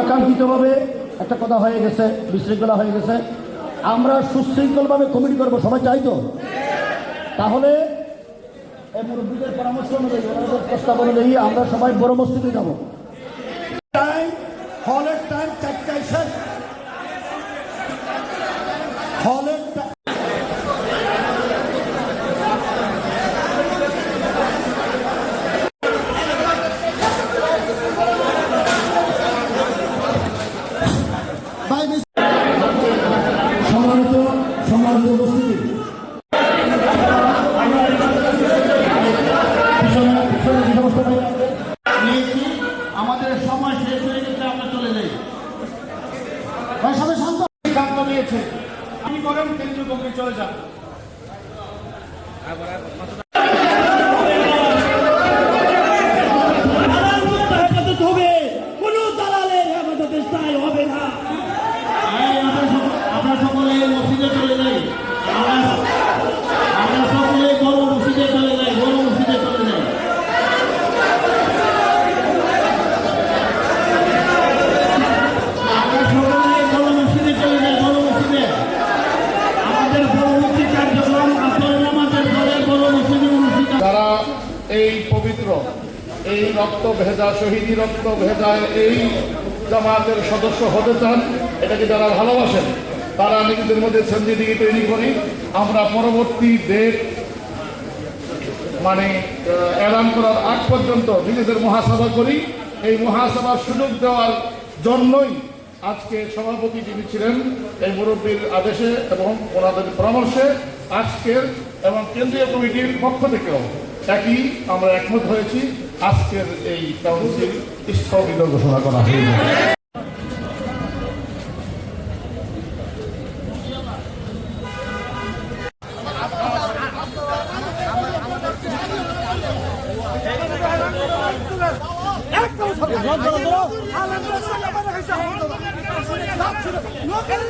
লিখিতভাবে একটা কথা হয়ে গেছে, বিশৃঙ্খলা হয়ে গেছে। আমরা সুশৃঙ্খলভাবে কমিটি করব, সবাই চাই তো? তাহলে মুরব্বীদের পরামর্শ অনুযায়ী, ওনাদের প্রস্তাব অনুযায়ী আমরা সবাই বড় মসজিদে যাব। হলের টাইম চারটায় হলের সবাই শান্ত সিদ্ধান্ত নিয়েছে আপনি করেন কেন্দ্রীয় কমিটি চলে যান এই রক্ত ভেজা শহীদি রক্ত ভেজা এই জামাতের সদস্য হতে চান, এটাকে যারা ভালোবাসেন, তারা নিজেদের মধ্যে সঞ্জিদিকে তৈরি করি। আমরা পরবর্তী ডেট মানে এলান করার আগ পর্যন্ত নিজেদের মহাসভা করি। এই মহাসভার সুযোগ দেওয়ার জন্যই আজকে সভাপতি যিনি ছিলেন, এই মুরব্বীর আদেশে এবং ওনাদের পরামর্শে আজকের এবং কেন্দ্রীয় কমিটির পক্ষ থেকেও একই আমরা একমত হয়েছি। আজকের এই কাউন্সিল স্থগিত ঘোষণা করা হয়েছে লোকের